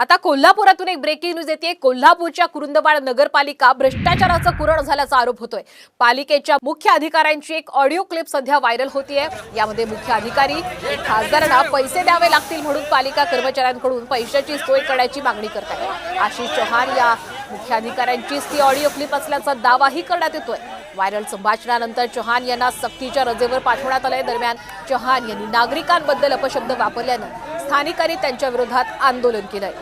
आता कोल्हापुरातून एक breaking news येते कोल्हापूरच्या कुरुंदवाड नगरपालिका भ्रष्टाचाराचं कुरण झाल्याचा आरोप होतोय. पालिकेच्या मुख्य अधिकाऱ्यांची एक ऑडिओ क्लिप सध्या व्हायरल होतीये. यामध्ये मुख्य अधिकारी खासदारांना पैसे द्यावे लागतील म्हणून पालिका कर्मचाऱ्यांकडून पैशाची सोय करण्याची मागणी करतात आशिष चौहान या मुख्याधिकाऱ्यांचीच ती ऑडिओ क्लिप असल्याचा दावाही करण्यात येतोय. व्हायरल संभाषणानंतर चहान यांना सक्तीच्या रजेवर पाठवण्यात आलंय. दरम्यान चहान यांनी नागरिकांबद्दल अपशब्द वापरल्यानं स्थानिकांनी त्यांच्या विरोधात आंदोलन केलंय.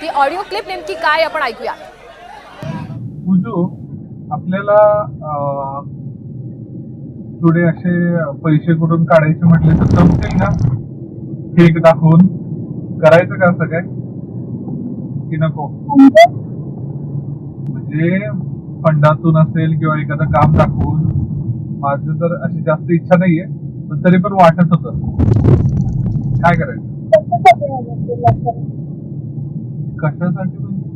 ती ऑडिओ क्लिप नेमकी काय आपण ऐकूया. आपल्याला थोडे असे पैसे कुठून काढायचे म्हटले तर जमतील ना? केक दाखवून. करायचं का असं काय? की नको? म्हणजे फंडातून असेल किंवा एखादं काम दाखवून. माझं तर अशी जास्त इच्छा नाहीये पण तरी पण वाटत होत. काय करायचं? कशासाठी म्हणजे?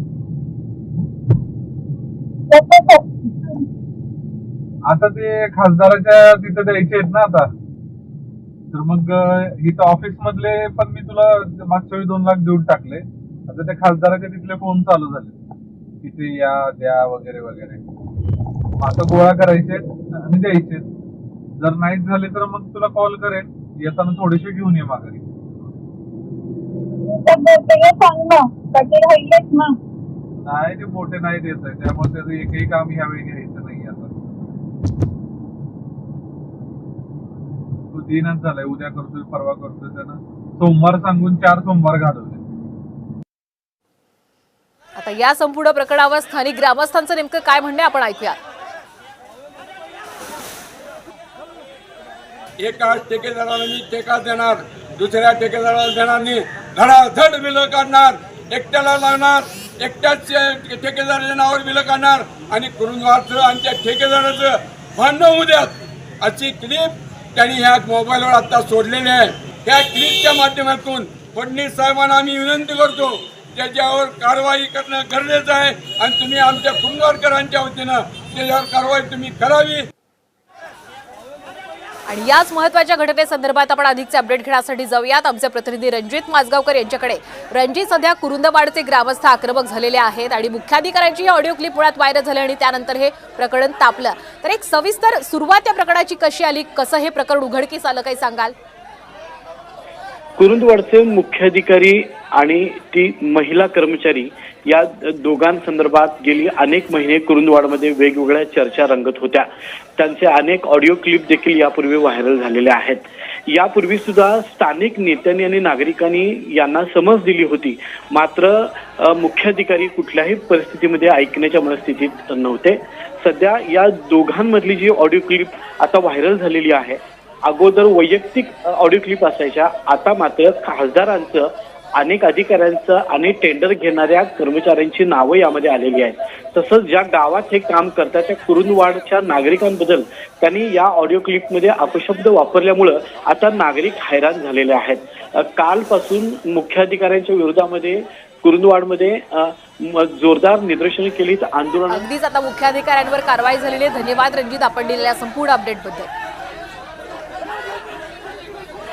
आता ते खासदाराच्या तिथे द्यायचे आहेत ना आता. तर मग इथं ऑफिस मधले पण मी तुला मागच्या वेळी दोन लाख देऊन टाकले. आता त्या खासदाराचे तिथले फोन चालू झाले. तिथे या द्या वगैरे वगैरे. आता गोळा करायचे आणि द्यायचे. जर नाहीच झाले तर मग तुला कॉल करेन. येताना थोडेसे घेऊन ये माघारी. नाही ते मोठे नाही देत आहे. त्यामुळे त्याचं एकही काम ह्यावेळी घ्यायचं नाही आता. तो दिनच झालाय. उद्या करतोय परवा करतोय त्यानं. सोमवार सांगून चार सोमवार घालवले. या संपूर्ण प्रकरणावर स्थानिक ग्रामस्थांचं नेमकं काय म्हणणे आपण ऐकूया एका ठेकेदाराला मी ठेका देणार दुसऱ्या ठेकेदाराला देणार नाही. धडाधड बिलं काढणार एकट्याला लागणार एकट्याच ठेकेदाराच्या नावावर बिलं काढणार आणि कुरुंदवारचं आणि त्या ठेकेदाराचं भांडण होऊ द्यात. अशी क्लिप त्यांनी ह्या मोबाईलवर आता सोडलेली आहे. त्या क्लिपच्या माध्यमातून फडणवीस साहेबांना आम्ही विनंती करतो त्याच्यावर कारवाई करणं गरजेचं आहे आणि तुम्ही आमच्या कुंभारकरांच्या वतीनं त्याच्यावर कारवाई तुम्ही करावी. आणि याच महत्त्वाच्या घटनेसंदर्भात आपण अधिकचे अपडेट घेण्यासाठी जाऊयात. आमचे प्रतिनिधी रणजित माजगावकर यांच्याकडे. रणजित सध्या कुरुंदवाडचे ग्रामस्थ आक्रमक झालेले आहेत आणि मुख्याधिकाऱ्यांची ही ऑडिओ क्लिप मुळात व्हायरल झाली आणि त्यानंतर हे प्रकरण तापलं. तर एक सविस्तर सुरुवात या प्रकरणाची कशी आली? कसं हे प्रकरण उघडकीस आलं? काही सांगाल? कुरुंदवाडचे मुख्याधिकारी आणि ती महिला कर्मचारी या दोघांसंदर्भात गेली अनेक महिने कुरुंदवाडमध्ये वेगवेगळ्या चर्चा रंगत होत्या. त्यांचे अनेक ऑडिओ क्लिप देखील यापूर्वी व्हायरल झालेले आहेत. यापूर्वी सुद्धा स्थानिक नेत्यांनी आणि नागरिकांनी यांना समज दिली होती. मात्र मुख्याधिकारी कुठल्याही परिस्थितीमध्ये ऐकण्याच्या मनस्थितीत नव्हते. सध्या या दोघांमधली जी ऑडिओ क्लिप आता व्हायरल झालेली आहे अगोदर वैयक्तिक ऑडिओ क्लिप असायच्या. आता मात्र खासदारांचं अनेक अधिकाऱ्यांचं आणि टेंडर घेणाऱ्या कर्मचाऱ्यांची नावं यामध्ये आलेली आहेत. तसंच ज्या गावात हे काम करतात त्या कुरुंदवाडच्या नागरिकांबद्दल त्यांनी या ऑडिओ क्लिपमध्ये अपशब्द वापरल्यामुळं आता नागरिक हैराण झालेले आहेत. कालपासून मुख्याधिकाऱ्यांच्या विरोधामध्ये कुरुंदवाडमध्ये जोरदार निदर्शनं केलीत. आंदोलन अगदीच आता मुख्याधिकाऱ्यांवर कारवाई झालेली आहे. धन्यवाद रणजित आपण दिलेल्या संपूर्ण अपडेटबद्दल